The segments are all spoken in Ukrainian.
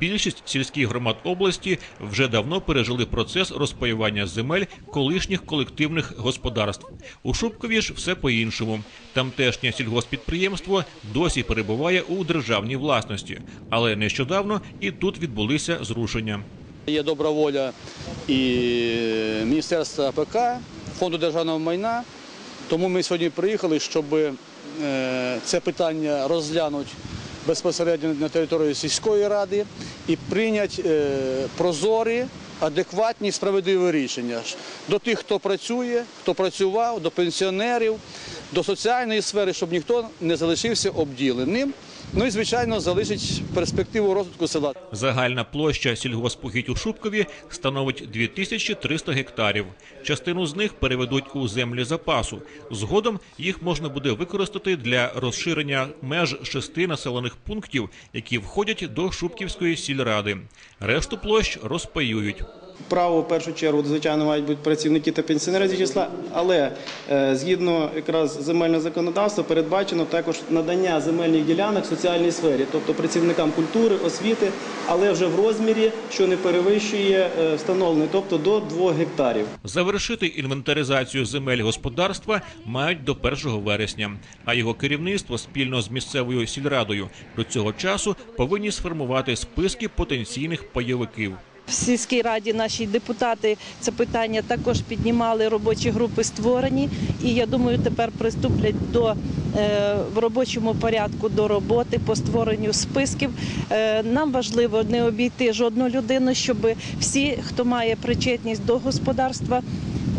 Більшість сільських громад області вже давно пережили процес розпаювання земель колишніх колективних господарств. У Шубкові ж все по-іншому. Тамтешнє сільгоспідприємство досі перебуває у державній власності, але нещодавно і тут відбулися зрушення. Є добра воля і Міністерства АПК, Фонду державного майна. Тому ми сьогодні приїхали, щоб е, це питання розглянути безпосередньо на території сільської ради і прийняти е, прозорі, адекватні, справедливі рішення до тих, хто працює, хто працював, до пенсіонерів, до соціальної сфери, щоб ніхто не залишився обділеним. Ну і звичайно залишить перспективу розвитку села. Загальна площа сільгоспугідь у Шубкові становить 2300 гектарів. Частину з них переведуть у землі запасу. Згодом їх можна буде використати для розширення меж шести населених пунктів, які входять до Шубківської сільради. Решту площ розпаюють. Право в першу чергу, звичайно, мають бути працівники та пенсіонери зі числа, але е, згідно якраз земельного законодавства передбачено також надання земельних ділянок соціальній сфері, тобто працівникам культури, освіти, але вже в розмірі, що не перевищує е, встановлений, тобто до 2 гектарів. Завершити інвентаризацію земель господарства мають до 1 вересня, а його керівництво спільно з місцевою сільрадою до цього часу повинні сформувати списки потенційних пайовиків. В сільській раді наші депутати це питання також піднімали. Робочі групи створені, і я думаю, тепер приступлять до е, в робочому порядку до роботи по створенню списків. Е, нам важливо не обійти жодну людину, щоб всі, хто має причетність до господарства,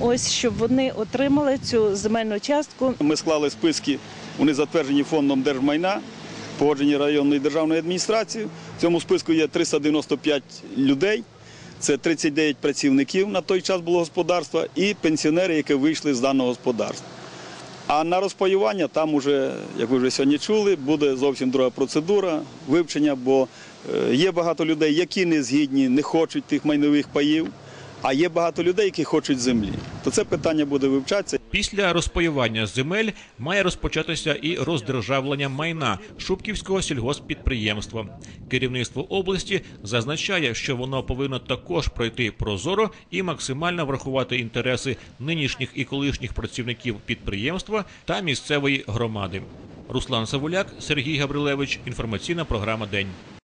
ось щоб вони отримали цю земельну частку. Ми склали списки, вони затверджені фондом держмайна, погоджені районної державної адміністрації. В цьому списку є 395 людей. Це 39 працівників на той час було господарства і пенсіонери, які вийшли з даного господарства. А на розпаювання там уже, як ви вже сьогодні чули, буде зовсім друга процедура вивчення, бо е, є багато людей, які не згідні, не хочуть тих майнових паїв, а є багато людей, які хочуть землі. То це питання буде вивчатися. Після розпаювання земель має розпочатися і роздержавлення майна Шубківського сільгосппідприємства. Керівництво області зазначає, що воно повинно також пройти прозоро і максимально врахувати інтереси нинішніх і колишніх працівників підприємства та місцевої громади. Руслан Савуляк, Сергій Габрилевич. Інформаційна програма День.